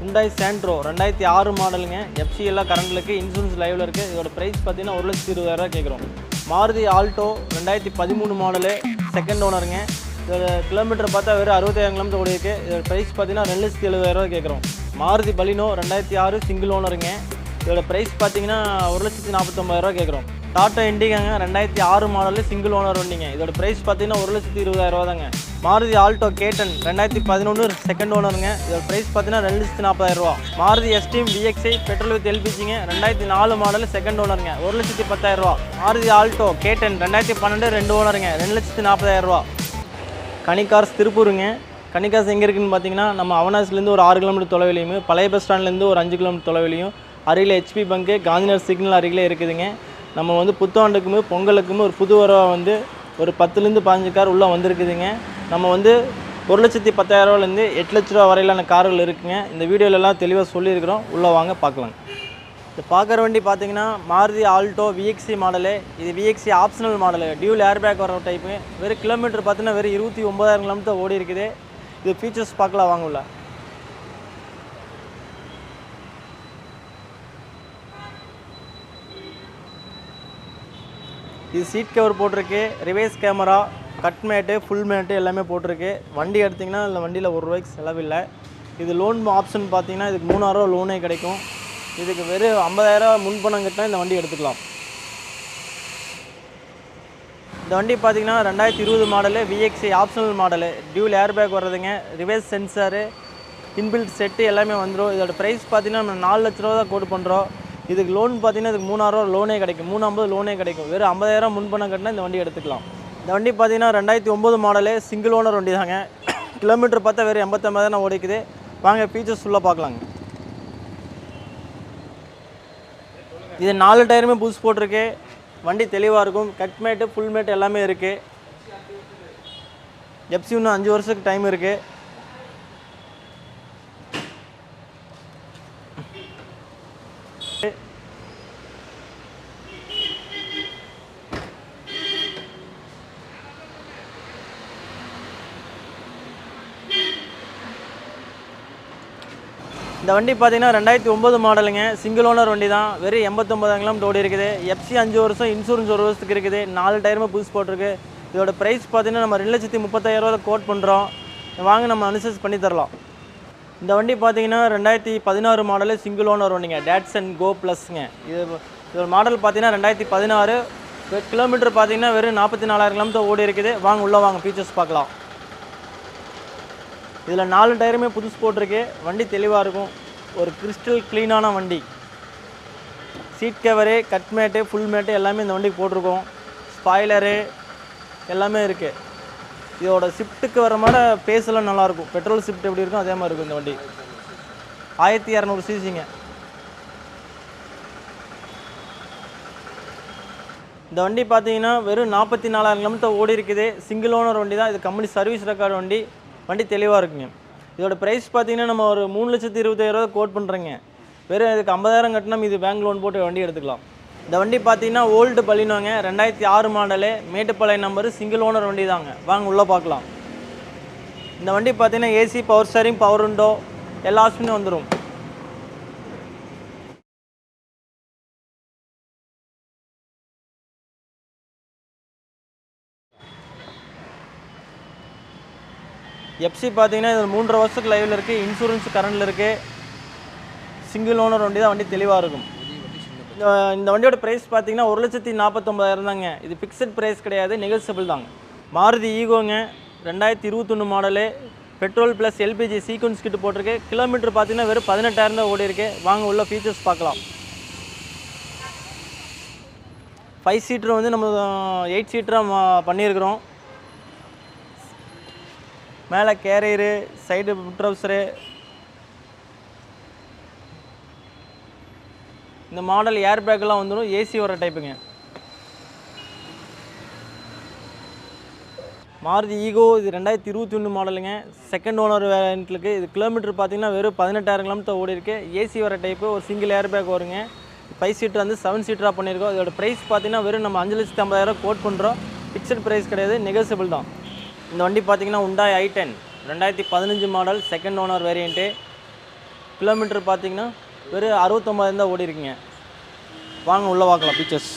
Hyundai Santro ரெண்டாயிரத்தி ஆறு மாடலுங்க எஃப்சி எல்லாம் கரண்டில் இருக்குது இன்சூரன்ஸ் லைவில் இருக்குது இதோட ப்ரைஸ் பார்த்தீங்கன்னா ஒரு லட்சத்தி இருபதாயிரரூவா கேட்குறோம் மாருதி ஆல்டோ ரெண்டாயிரத்தி பதிமூணு மாடலு செகண்ட் ஓனருங்க இதோட கிலோமீட்டர் பார்த்தா வெறும் அறுபத்தாயிரம் கிலோமீட்டர் ஓடி இருக்குது இதோட ப்ரைஸ் பார்த்தீங்கன்னா ரெண்டு லட்சத்தி எழுபதாயிரரூவா கேட்குறோம் மாருதி பலினோ ரெண்டாயிரத்தி ஆறு சிங்கிள் ஓனருங்க இதோட ப்ரைஸ் பார்த்தீங்கன்னா ஒரு லட்சத்தி நாற்பத்தொம்பதாயிரரூவா கேட்குறோம் டாட்டா இண்டிகாங்க ரெண்டாயிரத்தி ஆறு மாடலு சிங்கிள் ஓனர் வண்டிங்க. இதோட ப்ரைஸ் பார்த்தீங்கன்னா ஒரு லட்சத்தி இருபதாயிரரூவா தாங்க மாருதி ஆல்டோ கேட்டன் ரெண்டாயிரத்தி பதினொன்று செகண்ட் ஓனருங்க இதோட ப்ரைஸ் பார்த்தீங்கன்னா ரெண்டு லட்சத்தி நாற்பதாயிரரூவா. Maruti Esteem VXI petrol with எல்பிஜிங்க ரெண்டாயிரத்தி நாலு மாடல் செகண்ட் ஓனருங்க ஒரு லட்சத்தி பத்தாயிரரூவா. மாருதி ஆல்டோ கேட்டன் ரெண்டாயிரத்தி பன்னெண்டு ரெண்டு ஓனருங்க ரெண்டு லட்சத்தி நாற்பதாயிரரூவா. கனிகார்ஸ் திருப்பூருங்க. கனிகாஸ் எங்கே இருக்குன்னு பார்த்தீங்கன்னா நம்ம அவனாசிலேருந்து ஒரு ஆறு கிலோமீட்டர் தொலைவிலையும் பழைய பஸ் ஸ்டாண்ட்லேருந்து ஒரு அஞ்சு கிலோமீட்டர் தொலைவிலையும் அருகில் ஹெச்பி பங்கு காந்திநகர் சிக்னல் அருகிலே இருக்குதுங்க. நம்ம வந்து புத்தாண்டுக்குமே பொங்கலுக்குமே ஒரு புது வரவா வந்து ஒரு பத்துலேருந்து பதினஞ்சு கார் உள்ளே வந்திருக்குதுங்க. நம்ம வந்து ஒரு லட்சத்தி பத்தாயிரரூவாலேருந்து எட்டு லட்ச ரூபா வரையிலான கார்கள் இருக்குங்க. இந்த வீடியோலலாம் தெளிவாக சொல்லியிருக்கிறோம். உள்ளே வாங்க பார்க்கலாம் இது பார்க்குற வண்டி பார்த்தீங்கன்னா மாருதி ஆல்டோ விஎக்சி மாடலு. இது VXI optional model. Dual airbag வர டைப்பு வெறும் கிலோமீட்டர் பார்த்தீங்கன்னா வெறும் இருபத்தி ஒம்பதாயிரம் கிலோமீட்டர் ஓடி இருக்குது இது ஃபீச்சர்ஸ் பார்க்கலாம் வாங்க உள்ள. இது சீட் கவர் போட்டிருக்கு reverse camera cut mat full mat எல்லாமே போட்டிருக்கு. வண்டி எடுத்திங்கன்னா இந்த வண்டியில் ஒரு ரூபாய்க்கு செலவில்லை இது லோன் ஆப்ஷன் பார்த்தீங்கன்னா இதுக்கு மூணாயிரரூவா லோனே கிடைக்கும். இதுக்கு வெறும் ஐம்பதாயிரம் முன்பணம் கட்டினா இந்த வண்டி எடுத்துக்கலாம். இந்த வண்டி பார்த்தீங்கன்னா ரெண்டாயிரத்தி இருபது model VXI optional model dual airbag வர்றதுங்க reverse sensor inbuilt set எல்லாமே வந்துடும் இதோட ப்ரைஸ் பார்த்தீங்கன்னா நம்ம நாலு லட்ச ரூபா தான் கோட் பண்ணுறோம் இதுக்கு லோன் பார்த்தீங்கன்னா இதுக்கு மூணாயிரரூவா லோனே கிடைக்கும். மூணு ஐம்பது லோனே கிடைக்கும். வெறும் ஐம்பதாயிரம் முன்பணம் கட்டினா இந்த வண்டி எடுத்துக்கலாம். இந்த வண்டி பார்த்தீங்கன்னா ரெண்டாயிரத்தி ஒம்பது மாடலே சிங்கிள் ஓனர் வண்டி தாங்க கிலோமீட்டர் பார்த்தா வெறும் எண்பத்தொம்பதாயிரம் ஓடிக்குது. வாங்க ஃபீச்சர்ஸ் ஃபுல்லாக பார்க்கலாங்க. இது நாலு டயருமே புதுசு போட்டிருக்கு. வண்டி தெளிவாக இருக்கும். கட் மேட்டு ஃபுல் மேட் எல்லாமே இருக்குது எப்சி இன்னும் அஞ்சு வருஷத்துக்கு டைம் இருக்குது இந்த வண்டி பார்த்தீங்கன்னா ரெண்டாயிரத்தி ஒம்பது மாடலுங்க. சிங்கிள் ஓனர் வண்டி தான் வெறும் எண்பத்தொம்பதாயிரம் கிலோமீட்டர் ஓடி இருக்குது. எஃப்சி அஞ்சு வருஷம் இன்சூரன்ஸ் ஒரு வருஷத்துக்கு இருக்குது. நாலு டயருமே புதுசு போட்டிருக்கு. இதோட ப்ரைஸ் பார்த்தீங்கன்னா நம்ம ரெண்டு லட்சத்தி முப்பத்தாயிரரூவா கோட் பண்ணுறோம் வாங்க நம்ம அனுசரிஸ் பண்ணி தரலாம். இந்த வண்டி பார்த்தீங்கன்னா ரெண்டாயிரத்தி பதினாறு மாடலு சிங்கிள் ஓனர் வண்டிங்க அண்ட் கோ ப்ளஸ்ங்க இது இதோட மாடல் பார்த்தீங்கன்னா ரெண்டாயிரத்தி பதினாறு. கிலோமீட்டர் பார்த்தீங்கன்னா வெறும் நாற்பத்தி நாலாயிரம் கிலோமீட்டர் ஓடி இருக்குது. வாங்க உள்ளே வாங்க ஃபீச்சர்ஸ் பார்க்கலாம். இதில் நாலு டயருமே புதுசு போட்டிருக்கு. வண்டி தெளிவாக இருக்கும். ஒரு கிறிஸ்டல் க்ளீனான வண்டி. Seat cover cut mat full mat எல்லாமே இந்த வண்டிக்கு போட்டிருக்கோம். ஸ்பாய்லரு எல்லாமே இருக்குது இதோட ஷிஃப்ட்டுக்கு வர மாதிரி பேசலாம் நல்லாயிருக்கும் பெட்ரோல் ஷிஃப்ட் எப்படி இருக்கும் அதே மாதிரி இருக்கும் இந்த வண்டி. ஆயிரத்தி இரநூறு சிசிங்க இந்த வண்டி பார்த்தீங்கன்னா வெறும் நாற்பத்தி நாலாயிரம் கிலோமீட்டர் ஓடி இருக்குது. சிங்கிள் ஓனர் வண்டி தான். இது கம்பெனி சர்வீஸ் ரெக்கார்டு வண்டி. வண்டி தெளிவாக இருக்குங்க. இதோட ப்ரைஸ் பார்த்தீங்கன்னா நம்ம ஒரு மூணு லட்சத்தி இருபத்தாயிரரூவா கோட் பண்ணுறேங்க வெறும் இதுக்கு ஐம்பதாயிரம் கட்டினா இது பேங்க் லோன் போட்டு வண்டி எடுத்துக்கலாம். இந்த வண்டி பார்த்தீங்கன்னா ஓல்டு பள்ளினோங்க ரெண்டாயிரத்தி ஆறு model Mettupalayam number single owner வண்டி தாங்க வாங்க உள்ளே பார்க்கலாம். இந்த வண்டி பார்த்தீங்கன்னா ஏசி பவர் ஸ்டேரிங் பவர் உண்டோ எல்லா ஆப்ஷனும் வந்துடும் எஃப்சி பார்த்தீங்கன்னா இது மூன்றரை வருஷத்துக்கு லைவில் இருக்குது இன்சூரன்ஸ் கரண்டில் இருக்குது சிங்கிள் ஓனர் வண்டி தான் வண்டி தெளிவாக இருக்கும். இந்த- இந்த வண்டியோட ப்ரைஸ் பார்த்தீங்கன்னா ஒரு லட்சத்தி நாற்பத்தொம்பதாயிரம் தாங்க. இது ஃபிக்ஸட் ப்ரைஸ் கிடையாது நெகோசியபிள் தாங்க. மாருதி ஈகோங்க ரெண்டாயிரத்தி இருபத்தொன்று model petrol plus LPG sequence கிட்ட போட்டிருக்கு. கிலோமீட்டர் பார்த்தீங்கன்னா வெறும் பதினெட்டாயிரம் தான் ஓடி இருக்கு வாங்க உள்ள ஃபீச்சர்ஸ் பார்க்கலாம். ஃபைவ் சீட்டர் வந்து நம்ம எயிட் சீட்டராக பண்ணியிருக்கிறோம். மேலே கேரியரு சைடு ட்ரௌசரு இந்த மாடல் ஏர் பேக்கெல்லாம் வந்துடும் ஏசி வர டைப்புங்க மாருதி ஈகோ இது ரெண்டாயிரத்தி இருபத்தி ஒன்று மாடலுங்க. செகண்ட் ஓனர் வேரியண்ட்லுக்கு இது கிலோமீட்டர் பார்த்தீங்கன்னா வெறும் பதினெட்டாயிரம் கிலோமீட்டர் ஓடி இருக்கு ஏசி வர டைப்பு ஒரு சிங்கிள் ஏர் பேக் வருங்க. ஃபைவ் சீட்டர் வந்து செவன் சீட்டராக பண்ணியிருக்கோம். இதோட ப்ரைஸ் பார்த்தீங்கன்னா வெறும் நம்ம அஞ்சு லட்சத்தி ஐம்பதாயிரம் கோட் பண்ணுறோம் ஃபிக்ஸட் ப்ரைஸ் கிடையாது நெகோசியபிள் தான். இந்த வண்டி பார்த்தீங்கன்னா உண்டாய் ஐ டென் ரெண்டாயிரத்தி பதினஞ்சு model second owner variant kilometre பார்த்தீங்கன்னா வெறும் அறுபத்தொம்பதாயிரம் தான் ஓடி இருக்குங்க வாங்க உள்ளே பார்க்கலாம் பீச்சர்ஸ்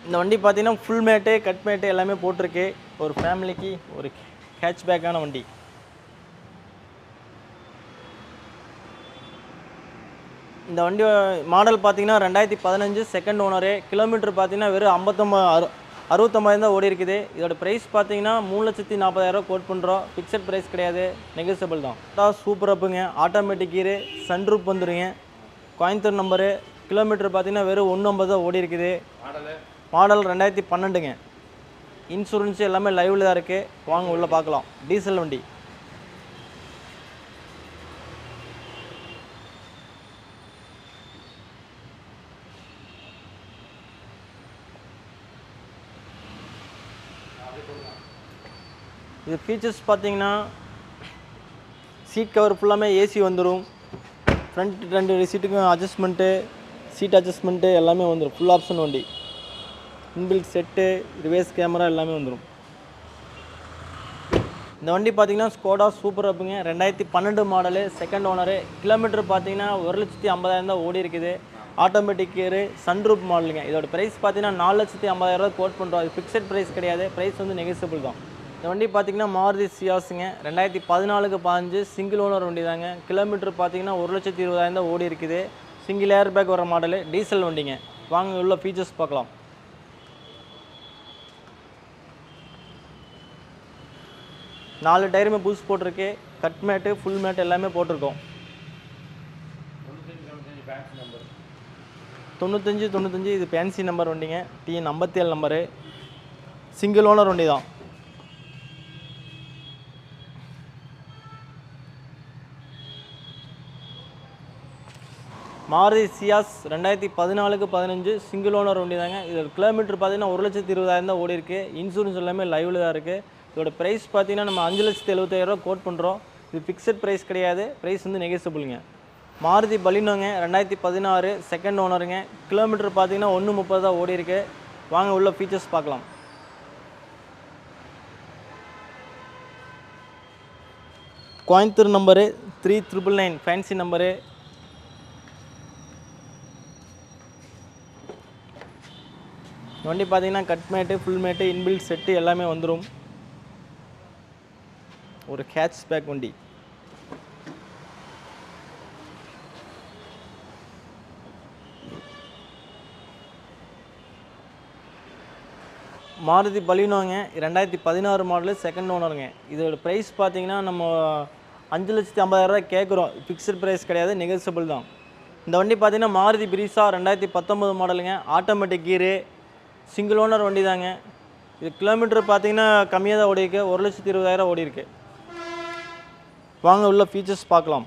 இந்த வண்டி பார்த்தீங்கன்னா ஃபுல் மேட்டு கட் மேட்டு எல்லாமே போட்டிருக்கு. ஒரு ஃபேமிலிக்கு ஒரு பேக்கான வண்டி. இந்த வண்டி மாடல் பார்த்தீங்கன்னா ரெண்டாயிரத்தி பதினஞ்சு செகண்ட் ஓனரு கிலோமீட்டர் பார்த்தீங்கன்னா வெறும் ஐம்பத்தொம்பது அறு அறுபத்தொம்பதாயிரம் தான் ஓடி இருக்குது இதோட ப்ரைஸ் பார்த்தீங்கன்னா மூணு லட்சத்தி நாற்பதாயிரம் கோட் பண்ணுறோம் ஃபிக்ஸட் ப்ரைஸ் கிடையாது. நெகோசியபிள் தான். டாப் சூப்பர் அப்புங்க ஆட்டோமேட்டிக் கீரு சன்ரூப் வந்துருங்க. கோயம்புத்தூர் நம்பரு கிலோமீட்டர் பார்த்தீங்கன்னா வெறும் ஒன்று ஐம்பது தான் ஓடி இருக்குது மாடல் ரெண்டாயிரத்தி பன்னெண்டுங்க. இன்சூரன்ஸ் எல்லாமே லைவில் தான் இருக்குது வாங்க உள்ளே பார்க்கலாம். டீசல் வண்டி. இது ஃபீச்சர்ஸ் பார்த்தீங்கன்னா சீட் கவர் ஃபுல்லாமே ஏசி வந்துடும் ஃப்ரண்ட் ரெண்டு சீட்டுக்கும் அட்ஜஸ்ட்மெண்ட்டு சீட் அட்ஜஸ்ட்மெண்ட்டு எல்லாமே வந்துடும் ஃபுல் ஆப்ஷன் வண்டி. இன்பில்ட் செட்டு ரிவேஸ் கேமரா எல்லாமே வந்துடும் இந்த வண்டி பார்த்தீங்கன்னா ஸ்கோடா சூப்பர் அப்புங்க ரெண்டாயிரத்தி பன்னெண்டு மாடலு செகண்ட் ஓனரு கிலோமீட்டர் பார்த்தீங்கன்னா ஒரு லட்சத்தி ஐம்பதாயிரம் தான் ஓடி இருக்குது. ஆட்டோமேட்டிக் கேரு சன்ரூப் மாடலுங்க இதோட ப்ரைஸ் பார்த்தீங்கன்னா நாலு லட்சத்தி ஐம்பதாயிரம் ரூபா கோட் பண்ணுறோம் அது ஃபிக்ஸட் ப்ரைஸ் கிடையாது. ப்ரைஸ் வந்து நெகசிபிள் தான். இந்த வண்டி பார்த்திங்கன்னா மாருதி சியாஸுங்க ரெண்டாயிரத்தி பதினாலுக்கு பாஞ்சு சிங்கிள் ஓனர் வண்டி தாங்க கிலோமீட்டர் பார்த்தீங்கன்னா ஒரு லட்சத்தி இருபதாயிரம் தான் ஓடி இருக்குது. சிங்கிள் ஏர் பேக் வர மாடலு டீசல் வண்டிங்க. வாங்க உள்ள ஃபீச்சர்ஸ் பார்க்கலாம். நாலு டயருமே புதுசு போட்டிருக்கு. கட் மேட்டு ஃபுல் மேட் எல்லாமே போட்டிருக்கோம். தொண்ணூத்தஞ்சு தொண்ணூத்தஞ்சு இது ஃபேன்சி நம்பர் வண்டிங்க. டிஎன் ஐம்பத்தி ஏழு நம்பரு சிங்கிள் ஓனர் வண்டி தான் மாருதி சியாஸ் ரெண்டாயிரத்தி பதினாலுக்கு பதினஞ்சு சிங்கிள் ஓனர் வண்டி தாங்க. இது கிலோமீட்டர் பார்த்தீங்கன்னா ஒரு லட்சத்தி இருபதாயிரம் தான் ஓடி இருக்கு. இன்சூரன்ஸ் எல்லாமே லைவில் தான் இருக்குது இதோட ப்ரைஸ் பார்த்தீங்கன்னா நம்ம அஞ்சு லட்சத்தி எழுபத்தாயிரரூவா கோட் பண்ணுறோம் இது ஃபிக்ஸட் ப்ரைஸ் கிடையாது. ப்ரைஸ் வந்து நெகசிபிளுங்க மாருதி பலினோங்க ரெண்டாயிரத்தி பதினாறு செகண்ட் ஓனருங்க கிலோமீட்டர் பார்த்தீங்கன்னா ஒன்று முப்பது தான் ஓடி இருக்கு. வாங்க உள்ள ஃபீச்சர்ஸ் பார்க்கலாம். Coimbatore number three triple nine fancy number வண்டி பார்த்தீங்கன்னா cut mat full mat inbuilt set எல்லாமே வந்துடும் ஒரு கேட்ச் பேக் வண்டி. மாருதி பலினோங்க ரெண்டாயிரத்தி பதினாறு மாடலு செகண்ட் ஓனருங்க இதோட ப்ரைஸ் பார்த்தீங்கன்னா நம்ம அஞ்சு லட்சத்தி ஐம்பதாயிரரூவா கேட்குறோம். ஃபிக்ஸட் ப்ரைஸ் கிடையாது நெகோசியபிள் தான். இந்த வண்டி பார்த்தீங்கன்னா மாருதி பிரிசா ரெண்டாயிரத்தி பத்தொம்பது மாடலுங்க ஆட்டோமேட்டிக் கீரு சிங்கிள் ஓனர் வண்டி தாங்க இது கிலோமீட்டர் பார்த்தீங்கன்னா கம்மியாக தான் ஓடிருக்கு ஒரு லட்சத்தி இருபதாயிரம் ஓடி இருக்கு வாங்க உள்ள ஃபீச்சர்ஸ் பார்க்கலாம்.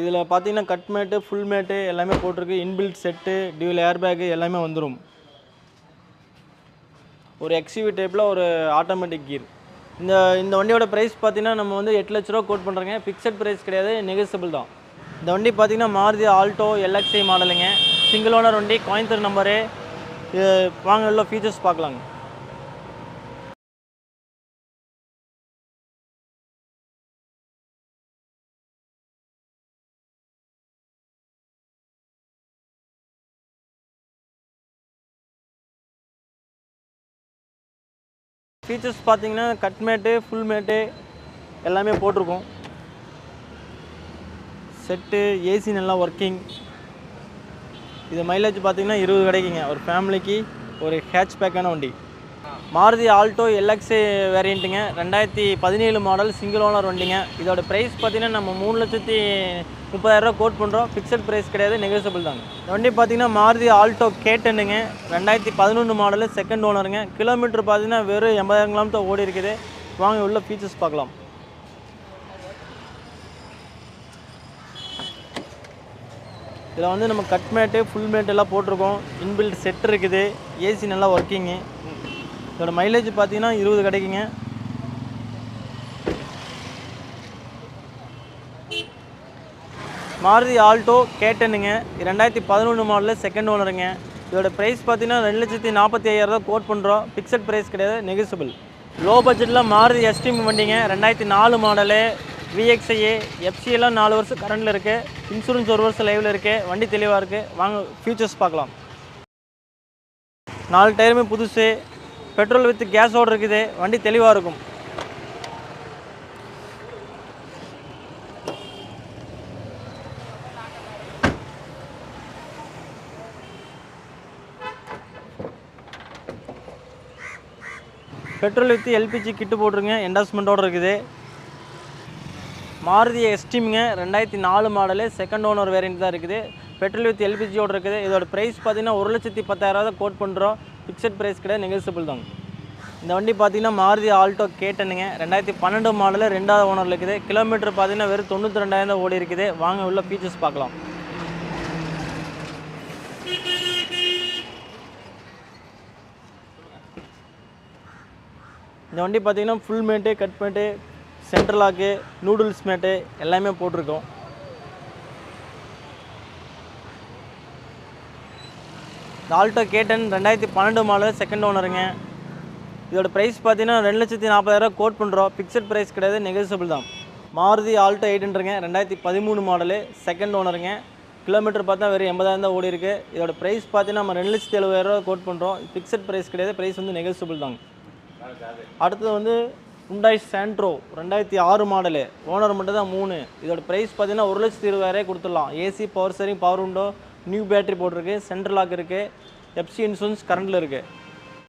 இதில் பார்த்தீங்கன்னா கட் மேட்டு ஃபுல் மேட்டு எல்லாமே போட்டிருக்கு. Inbuilt set dual air bag எல்லாமே வந்துடும் ஒரு எக்ஸிவி டைப்பில் ஒரு ஆட்டோமேட்டிக் கீர் இந்த இந்த வண்டியோட ப்ரைஸ் பார்த்தீங்கன்னா நம்ம வந்து எட்டு லட்ச ரூபா கோட் பண்ணுறோங்க ஃபிக்ஸட் ப்ரைஸ் கிடையாது நெகோசியபிள் தான். இந்த வண்டி பார்த்தீங்கன்னா மாருதி ஆல்டோ எல்எக்ஸ்ஐ மாடலுங்க சிங்கிள் ஓனர் வண்டி கோயம்புத்தூர் நம்பரு வாங்க உள்ள ஃபீச்சர்ஸ் பார்க்கலாங்க. ஃபீச்சர்ஸ் பார்த்தீங்கன்னா கட் மேட்டு ஃபுல் மேட்டு எல்லாமே போட்டிருக்கோம். செட்டு ஏசி நல்லா ஒர்க்கிங் இது மைலேஜ் பார்த்திங்கன்னா இருபது கிடைக்குங்க. ஒரு ஃபேமிலிக்கு ஒரு ஹேட்ச் பேக்கான வண்டி. மாருதி ஆல்டோ எல்எக்ஸு வேரியண்ட்டுங்க ரெண்டாயிரத்தி பதினேழு மாடல் சிங்கிள் ஓனர் வண்டிங்க. இதோட ப்ரைஸ் பார்த்தீங்கன்னா நம்ம மூணு லட்சத்தி முப்பதாயிரரூவா கோட் பண்ணுறோம் ஃபிக்ஸட் ப்ரைஸ் கிடையாது நெகோசியபிள் தாங்க. வண்டி பார்த்தீங்கன்னா மாருதி ஆல்டோ கேட்டனுங்க ரெண்டாயிரத்தி பதினொன்று மாடலு செகண்ட் ஓனருங்க கிலோமீட்டர் பார்த்தீங்கன்னா வெறும் எண்பதாயிரம் கிலோமீட்டர் ஓடி இருக்குது. வாங்க உள்ள ஃபீச்சர்ஸ் பார்க்கலாம். இதில் வந்து நம்ம கட் மேட்டு ஃபுல் மேட் எல்லாம் போட்டிருக்கோம். இன்பில்ட் செட் இருக்குது. ஏசி நல்லா ஒர்க்கிங்கு இதோட மைலேஜ் பார்த்தீங்கன்னா இருபது கிடைக்குங்க. மாருதி ஆல்டோ கேட்டனுங்க. ரெண்டாயிரத்தி பதினொன்று மாடலில் செகண்ட் ஓனருங்க இதோட ப்ரைஸ் பார்த்தீங்கன்னா ரெண்டு லட்சத்தி நாற்பத்தி ஐயாயிரம் கோட் பண்ணுறோம் ஃபிக்ஸட் ப்ரைஸ் கிடையாது நெகிசபிள் லோ பட்ஜெட்டில் மாருதி எஸ்டிம் வண்டிங்க. ரெண்டாயிரத்தி நாலு மாடலு விஎக்ஸ்ஐஏ எஃப்சிஎல்லாம் நாலு வருஷம் கரண்டில் இருக்குது இன்சூரன்ஸ் ஒரு வருஷம் லைவில் இருக்குது வண்டி தெளிவாக இருக்குது வாங்க ஃபியூச்சர்ஸ் பார்க்கலாம். நாலு டயருமே புதுசு. பெட்ரோல் வித் கேஸோடு இருக்குது. வண்டி தெளிவாக இருக்கும். பெட்ரோல் வித்து எல்பிஜி கிட்டு போட்டிருங்க. என்டாஸ்மெண்ட்டோடு இருக்குது. மாருதி எஸ்டீமுங்க ரெண்டாயிரத்தி நாலு மாடலு செகண்ட் ஓனர் வேரியன்ட் தான் இருக்குது. பெட்ரோல் வித் எல்பிஜியோடு இருக்குது. இதோட ப்ரைஸ் பார்த்தீங்கன்னா ஒரு லட்சத்தி பத்தாயிரம் தான் கோட் பண்ணுறோம் ஃபிக்ஸட் ப்ரைஸ் கிடையாது நெகசிபிள் தாங்க இந்த வண்டி பார்த்தீங்கன்னா மாருதி ஆல்டோ கேட்டனுங்க ரெண்டாயிரத்தி பன்னெண்டு மாடலு ரெண்டாவது ஓனரில் இருக்குது. கிலோமீட்டர் பார்த்தீங்கன்னா வெறும் தொண்ணூற்றி ரெண்டாயிரம் ஓடி இருக்குது வாங்க உள்ள ஃபீச்சர்ஸ் பார்க்கலாம். இந்த வண்டி பார்த்தீங்கன்னா full mat cut mat central lock noodles mat எல்லாமே போட்டிருக்கோம். இந்த ஆல்டோ கேட்டன் ரெண்டாயிரத்தி பன்னெண்டு மாடல் செகண்ட் ஓனருங்க இதோட ப்ரைஸ் பார்த்தீங்கன்னா ரெண்டு லட்சத்தி நாற்பதாயிரம் கோட் பண்ணுறோம் ஃபிக்ஸட் ப்ரைஸ் கிடையாது நெகோசியபிள் தான். மாருதி ஆல்டோ எயிட்டுன்றங்க ரெண்டாயிரத்தி பதிமூணு மாடலு செகண்ட் ஓனருங்க கிலோமீட்டர் பார்த்தா வெறும் எண்பதாயிரம் தான் ஓடி இருக்குது இதோட ப்ரைஸ் பார்த்தீங்கன்னா நம்ம ரெண்டு லட்சத்தி எழுபதாயிரம் கோட் பண்ணுறோம் ஃபிக்ஸட் ப்ரைஸ் கிடையாது ப்ரைஸ் வந்து நெகோசியபிள் தாங்க அடுத்தது வந்து ஹுண்டாய் சாண்ட்ரோ ரெண்டாயிரத்தி ஆறு மாடலு ஓனர் மட்டும் தான் மூணு. இதோட ப்ரைஸ் பார்த்தீங்கன்னா ஒரு லட்சத்தி இருபதாயிரம் கொடுத்துடலாம். ஏசி பவர் சரிங் பவர் உண்டோ நியூ பேட்டரி போட்டிருக்கு சென்ட்ரல் லாக் இருக்குது எஃப்சி இன்சூரன்ஸ் கரண்டில் இருக்குது